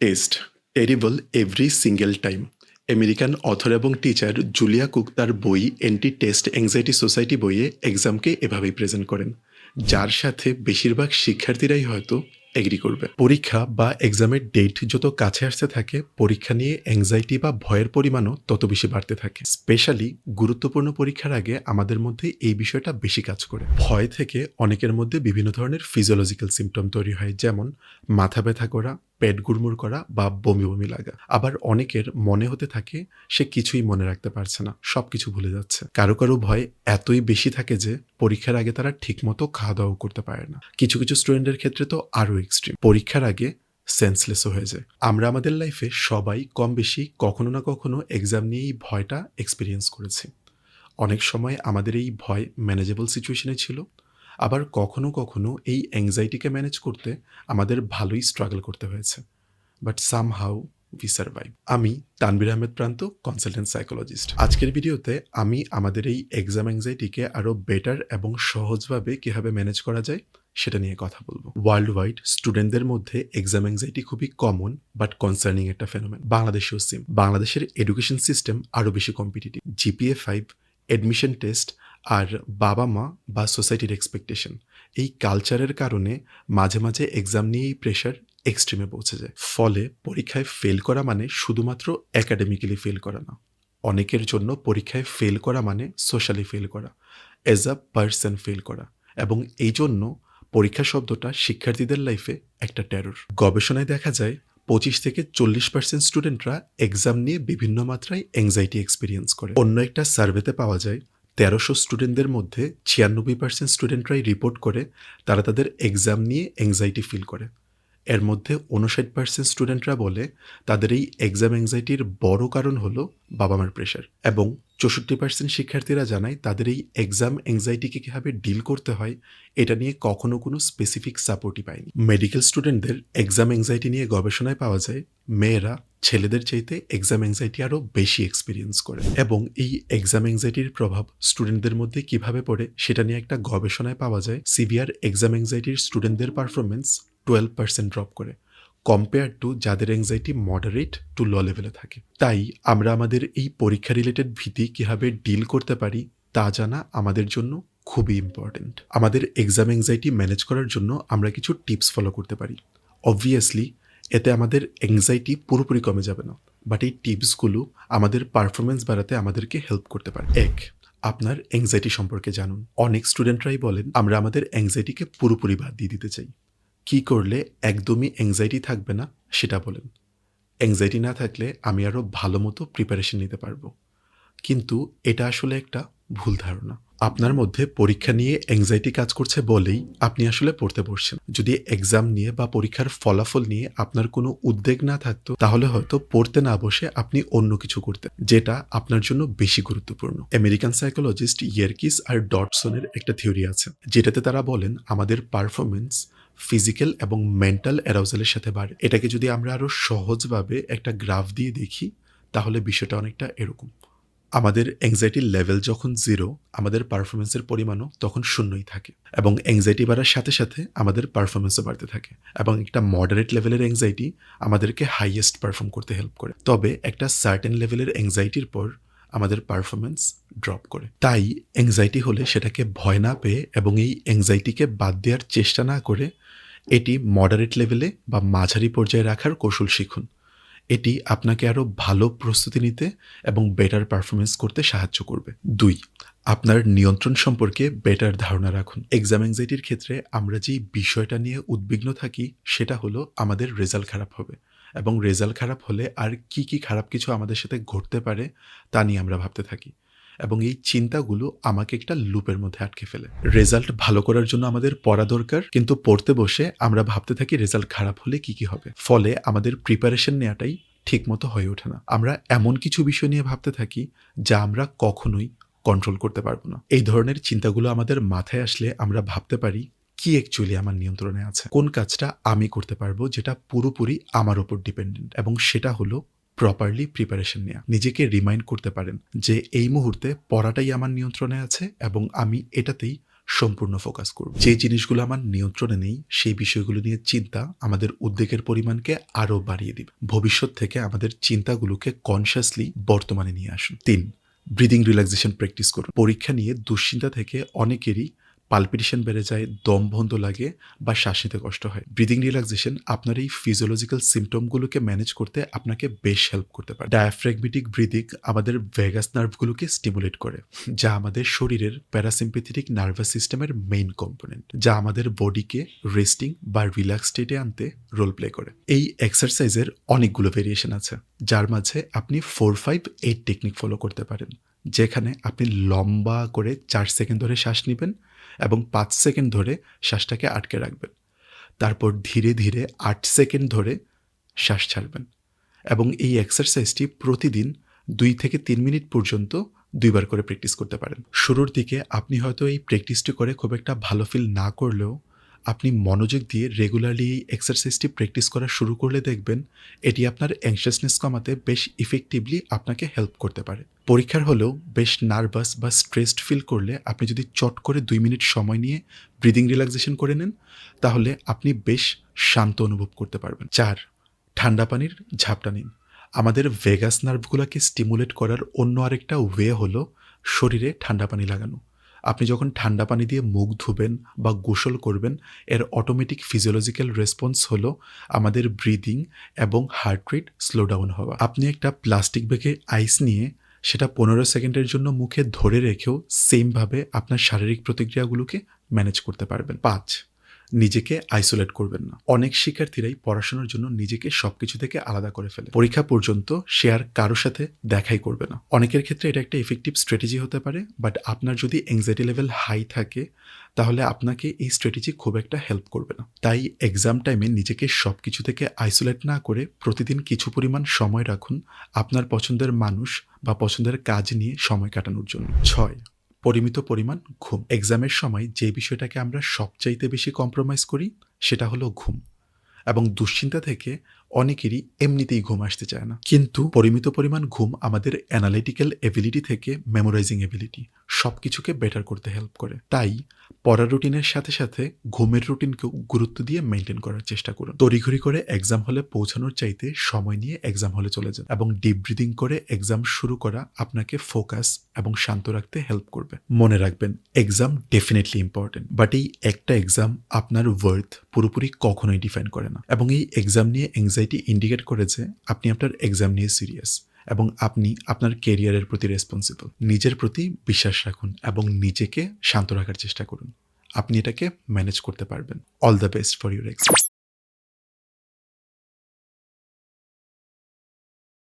Test terrible every single time. American author এবং teacher Julia Cook তার বই anti test anxiety society বইয়ে এক্সামকে এভাবেই প্রেজেন্ট করেন, যার সাথে বেশিরভাগ শিক্ষার্থীরাই হয়তো এগ্রি করবে। পরীক্ষা বা এক্সামের ডেট যত কাছে আসতে থাকে, পরীক্ষা নিয়ে অ্যাংজাইটি বা ভয়ের পরিমাণও তত বেশি বাড়তে থাকে। স্পেশালি গুরুত্বপূর্ণ পরীক্ষার আগে আমাদের মধ্যে এই বিষয়টা বেশি কাজ করে। ভয় থেকে অনেকের মধ্যে বিভিন্ন ধরনের ফিজিওলজিক্যাল সিমটম তৈরি হয়, যেমন মাথা ব্যথা করা পেট গুড়মুড় করা বা বমি বমি লাগা। আবার অনেকের মনে হতে থাকে সে কিছুই মনে রাখতে পারছে না সব কিছু ভুলে যাচ্ছে। কারও কারও ভয় এতই বেশি থাকে যে পরীক্ষার আগে তারা ঠিকমতো খাওয়া দাওয়া করতে পারে না। কিছু কিছু স্টুডেন্টের ক্ষেত্রে তো আরও এক্সট্রিম পরীক্ষার আগে সেন্সলেসও হয়ে যায়। আমরা আমাদের লাইফে সবাই কম বেশি কখনো না কখনো এক্সাম নিয়ে এই ভয়টা এক্সপিরিয়েন্স করেছি। অনেক সময় আমাদের এই ভয় ম্যানেজেবল সিচুয়েশনে ছিল। আবার কখনো কখনো এই অ্যাংজাইটিকে ম্যানেজ করতে আমাদের ভালোই স্ট্রাগল করতে হয়েছে। But somehow we survive আমি তানবির আহমেদ প্রান্ত কনসালটেন্ট সাইকোলজিস্ট আজকের ভিডিওতে আমি আমাদের এই এক্সাম অ্যাংজাইটিকে আরও বেটার এবং সহজভাবে কীভাবে ম্যানেজ করা যায় সেটা নিয়ে কথা বলব। ওয়ার্ল্ড ওয়াইড স্টুডেন্টদের মধ্যে এক্সাম অ্যাংজাইটি খুবই কমন বাট কনসার্নিং একটা ফেনোমেন বাংলাদেশেও সিম বাংলাদেশের এডুকেশন সিস্টেম আরও বেশি competitive GPA five admission test আর বাবা মা বা সোসাইটির এক্সপেকটেশন এই কালচারের কারণে মাঝে মাঝে এক্সাম নিয়ে এই প্রেশার এক্সট্রিমে পৌঁছে যায়। ফলে পরীক্ষায় ফেল করা মানে শুধুমাত্র একাডেমিক্যালি ফেল করা না। অনেকের জন্য পরীক্ষায় ফেল করা মানে সোশ্যালি ফেল করা এজ আ পার্সন ফেল করা এবং এই জন্য পরীক্ষা শব্দটা শিক্ষার্থীদের লাইফে একটা টেরর গবেষণায় দেখা যায়, পঁচিশ থেকে চল্লিশ পার্সেন্ট স্টুডেন্টরা এক্সাম নিয়ে বিভিন্ন মাত্রায় অ্যাংজাইটি এক্সপিরিয়েন্স করে। অন্য একটা সার্ভেতে পাওয়া যায় তেরোশো স্টুডেন্টদের মধ্যে ছিয়ানব্বই পার্সেন্ট স্টুডেন্টরাই রিপোর্ট করে, তারা তাদের এক্সাম নিয়ে অ্যাংজাইটি ফিল করে। এর মধ্যে উনষাট পার্সেন্ট স্টুডেন্টরা বলে তাদের এই এক্সাম অ্যাংজাইটির বড় কারণ হলো বাবা মার প্রেশার এবং চৌষট্টি পার্সেন্ট শিক্ষার্থীরা জানায় তাদের এই এক্সাম অ্যাংজাইটিকে কীভাবে ডিল করতে হয়, এটা নিয়ে কখনো কোনো স্পেসিফিক সাপোর্টই পায়নি। মেডিকেল স্টুডেন্টদের এক্সাম অ্যাংজাইটি নিয়ে গবেষণায় পাওয়া যায়, মেয়েরা ছেলেদের চাইতে এক্সাম অ্যাংজাইটি আরও বেশি এক্সপিরিয়েন্স করে এবং এই এক্সাম অ্যাংজাইটির প্রভাব স্টুডেন্টদের মধ্যে কীভাবে পড়ে, সেটা নিয়ে একটা গবেষণায় পাওয়া যায়। সিভিয়ার এক্সাম অ্যাংজাইটির স্টুডেন্টদের পারফরমেন্স টুয়েলভ পার্সেন্ট ড্রপ করে কম্পেয়ার টু যাদের অ্যাংজাইটি মডারেট টু ল লেভেলে থাকে। তাই আমরা আমাদের এই পরীক্ষা রিলেটেড ভীতি কীভাবে ডিল করতে পারি, তা জানা আমাদের জন্য খুবই ইম্পর্ট্যান্ট আমাদের এক্সাম অ্যাংজাইটি ম্যানেজ করার জন্য আমরা কিছু টিপস ফলো করতে পারি। অবভিয়াসলি এতে আমাদের অ্যাংজাইটি পুরোপুরি কমে যাবে না বাট এই টিপসগুলো আমাদের পারফরমেন্স বাড়াতে আমাদেরকে হেল্প করতে পারে। এক, আপনার অ্যাংজাইটি সম্পর্কে জানুন। অনেক স্টুডেন্টরাই বলেন, আমরা আমাদের অ্যাংজাইটিকে পুরোপুরি বাদ দিয়ে দিতে চাই। কি করলে একদমই অ্যাংজাইটি থাকবে না সেটা বলেন। অ্যাংজাইটি না থাকলে আমি আরও ভালো মতো প্রিপারেশন নিতে পারব। কিন্তু এটা আসলে একটা ভুল ধারণা। আপনার মধ্যে পরীক্ষা নিয়ে অ্যাংজাইটি কাজ করছে বলেই আপনি আসলে পড়তে বসছেন। যদি এক্সাম নিয়ে বা পরীক্ষার ফলাফল নিয়ে আপনার কোনো উদ্বেগ না থাকতো, তাহলে হয়তো পড়তে না বসে আপনি অন্য কিছু করতেন, যেটা আপনার জন্য বেশি গুরুত্বপূর্ণ। আমেরিকান সাইকোলজিস্ট ইয়ারকিস আর ডটসনের একটা থিওরি আছে, যেটাতে তারা বলেন, আমাদের পারফরমেন্স ফিজিক্যাল এবং মেন্টাল অ্যারাউজালের সাথে বাড়ে। এটাকে যদি আমরা আরও সহজভাবে একটা গ্রাফ দিয়ে দেখি, তাহলে বিষয়টা অনেকটা এরকম। আমাদের অ্যাংজাইটির লেভেল যখন জিরো আমাদের পারফরমেন্সের পরিমাণও তখন শূন্যই থাকে এবং অ্যাংজাইটি বাড়ার সাথে সাথে আমাদের পারফরমেন্সও বাড়তে থাকে এবং একটা মডারেট লেভেলের অ্যাংজাইটি আমাদেরকে হাইয়েস্ট পারফর্ম করতে হেল্প করে। তবে একটা সার্টেন লেভেলের অ্যাংজাইটির পর আমাদের পারফরমেন্স ড্রপ করে। তাই অ্যাংজাইটি হলে সেটাকে ভয় না পেয়ে এবং এই অ্যাংজাইটিকে বাদ দেওয়ার চেষ্টা না করে এটি মডারেট লেভেলে বা মাঝারি পর্যায়ে রাখার কৌশল শিখুন। এটি আপনাকে আরও ভালো প্রস্তুতি নিতে এবং বেটার পারফরমেন্স করতে সাহায্য করবে। দুই, আপনার নিয়ন্ত্রণ সম্পর্কে বেটার ধারণা রাখুন। এক্সাম অ্যাংজাইটির ক্ষেত্রে আমরা যেই বিষয়টা নিয়ে উদ্বিগ্ন থাকি, সেটা হলো আমাদের রেজাল্ট খারাপ হবে এবং রেজাল্ট খারাপ হলে আর কি কি খারাপ কিছু আমাদের সাথে ঘটতে পারে, তা নিয়ে আমরা ভাবতে থাকি। এবং এই চিন্তাগুলো আমাকে একটা লুপের মধ্যে আটকে ফেলে। রেজাল্ট ভালো করার জন্য আমাদের পড়া দরকার, কিন্তু পড়তে বসে আমরা ভাবতে থাকি রেজাল্ট খারাপ হলে কি কি হবে। ফলে আমাদের প্রিপারেশন নেওয়াটাই ঠিকমতো হয়ে ওঠে না। আমরা এমন কিছু বিষয় নিয়ে ভাবতে থাকি যা আমরা কখনোই কন্ট্রোল করতে পারব না। এই ধরনের চিন্তাগুলো আমাদের মাথায় আসলে আমরা ভাবতে পারি কি অ্যাকচুয়ালি আমার নিয়ন্ত্রণে আছে। কোন কাজটা আমি করতে পারব যেটা পুরোপুরি আমার ওপর ডিপেন্ডেন্ট এবং সেটা হলো প্রপারলি প্রিপারেশন নেওয়া নিজেকে রিমাইন্ড করতে পারেন যে এই মুহূর্তে পড়াটাই আমার নিয়ন্ত্রণে আছে এবং আমি এটাতেই সম্পূর্ণ ফোকাস করব। যে জিনিসগুলো আমার নিয়ন্ত্রণে নেই, সেই বিষয়গুলো নিয়ে চিন্তা আমাদের উদ্বেগের পরিমাণকে আরও বাড়িয়ে দিবে। ভবিষ্যৎ থেকে আমাদের চিন্তাগুলোকে কনসিয়াসলি বর্তমানে নিয়ে আসুন। তিন ব্রিদিং রিল্যাক্সেশন প্র্যাকটিস করুন। পরীক্ষা নিয়ে দুশ্চিন্তা থেকে অনেকেরই পালপিটেশন বেড়ে যায়, দম বন্ধ লাগে বা শ্বাস নিতে কষ্ট হয়। ব্রিদিং রিল্যাক্সেশন আপনার এই ফিজিওলজিক্যাল সিমটমগুলোকে ম্যানেজ করতে আপনাকে বেশ হেল্প করতে পারে। ডায়াফ্র্যাগমেটিক ব্রিদিং আমাদের ভেগাস নার্ভগুলোকে স্টিমুলেট করে, যা আমাদের শরীরের প্যারাসিম্পেথেটিক নার্ভাস সিস্টেমের মেইন কম্পোনেন্ট যা আমাদের বডিকে রেস্টিং বা রিল্যাক্স স্টেটে আনতে রোল প্লে করে। এই এক্সারসাইজের অনেকগুলো ভেরিয়েশন আছে, যার মাঝে আপনি four five eight technique follow করতে পারেন। যেখানে আপনি লম্বা করে চার সেকেন্ড ধরে শ্বাস নেবেন এবং পাঁচ সেকেন্ড ধরে শ্বাসটাকে আটকে রাখবেন। তারপর ধীরে ধীরে আট সেকেন্ড ধরে শ্বাস ছাড়বেন এবং এই এক্সারসাইজটি প্রতিদিন দুই থেকে তিন মিনিট পর্যন্ত দুইবার করে প্র্যাকটিস করতে পারেন। শুরুর দিকে আপনি হয়তো এই প্র্যাকটিসটি করে খুব একটা ভালো ফিল না করলেও আপনি মনোযোগ দিয়ে রেগুলারলি এক্সারসাইজটি প্র্যাকটিস করা শুরু করলে দেখবেন এটি আপনার অ্যাংশাসনেস কমাতে বেশ ইফেক্টিভলি আপনাকে হেল্প করতে পারে। পরীক্ষার হলেও বেশ নার্ভাস বা স্ট্রেসড ফিল করলে আপনি যদি চট করে দুই মিনিট সময় নিয়ে ব্রিদিং রিল্যাক্সেশন করে নেন, তাহলে আপনি বেশ শান্ত অনুভব করতে পারবেন। চার, ঠান্ডা পানির ঝাপটা নিন। আমাদের ভেগাস নার্ভগুলোকে স্টিমুলেট করার অন্য আরেকটা ওয়ে হলো শরীরে ঠান্ডা পানি লাগানো। আপনি যখন ঠান্ডা পানি দিয়ে মুখ ধুবেন বা গোসল করবেন, এর অটোমেটিক ফিজিওলজিক্যাল রেসপন্স হলো আমাদের ব্রিদিং এবং হার্ট রেট স্লো ডাউন হওয়া। আপনি একটা প্লাস্টিক ব্যাগে আইস নিয়ে সেটা পনেরো সেকেন্ডের জন্য মুখে ধরে রেখেও সেমভাবে আপনার শারীরিক প্রতিক্রিয়াগুলোকে ম্যানেজ করতে পারবেন। পাঁচ নিজেকে আইসোলেট করবেন না। অনেক শিক্ষার্থীরাই পড়াশোনার জন্য নিজেকে সবকিছু থেকে আলাদা করে ফেলে। পরীক্ষা পর্যন্ত সে আর কারোর সাথে দেখাই করবে না। অনেকের ক্ষেত্রে এটা একটা এফেক্টিভ স্ট্র্যাটেজি হতে পারে বাট আপনার যদি এংজাইটি লেভেল হাই থাকে, তাহলে আপনাকে এই স্ট্র্যাটেজি খুব একটা হেল্প করবে না। তাই এক্সাম টাইমে নিজেকে সব কিছু থেকে আইসোলেট না করে প্রতিদিন কিছু পরিমাণ সময় রাখুন আপনার পছন্দের মানুষ বা পছন্দের কাজ নিয়ে সময় কাটানোর জন্য। ছয় পরিমিত পরিমাণ ঘুম। এক্সামের সময় যে বিষয়টাকে আমরা সবচাইতে বেশি কম্প্রোমাইজ করি, সেটা হলো ঘুম। এবং দুশ্চিন্তা থেকে অনেকেরই এমনিতেই ঘুম আসতে চায় না। কিন্তু পরিমিত পরিমাণ ঘুম আমাদের অ্যানালিটিক্যাল এবিলিটি থেকে মেমোরাইজিং এবিলিটি সব কিছুকে বেটার করতে হেল্প করে। তাই পড়ার রুটিনের সাথে সাথে ঘুমের রুটিনকেও গুরুত্ব দিয়ে মেনটেন করার চেষ্টা করুন। তড়িঘড়ি করে এক্সাম হলে পৌঁছানোর চাইতে সময় নিয়ে এক্সাম হলে চলে যান এবং ডিপ ব্রিদিং করে এক্সাম শুরু করা আপনাকে ফোকাস এবং শান্ত রাখতে হেল্প করবে। মনে রাখবেন এক্সাম ডেফিনেটলি ইম্পর্টেন্ট বাট এই একটা এক্সাম আপনার ওয়ার্থ পুরোপুরি কখনোই ডিফাইন করে না। এবং এই এক্সাম নিয়ে এংজাইটি ইন্ডিকেট করে যে আপনি আপনার এক্সাম নিয়ে সিরিয়াস এবং আপনি আপনার কেরিয়ারের প্রতি রেসপন্সিবল নিজের প্রতি বিশ্বাস রাখুন এবং নিজেকে শান্ত রাখার চেষ্টা করুন। আপনি এটাকে ম্যানেজ করতে পারবেন। All the best for your exam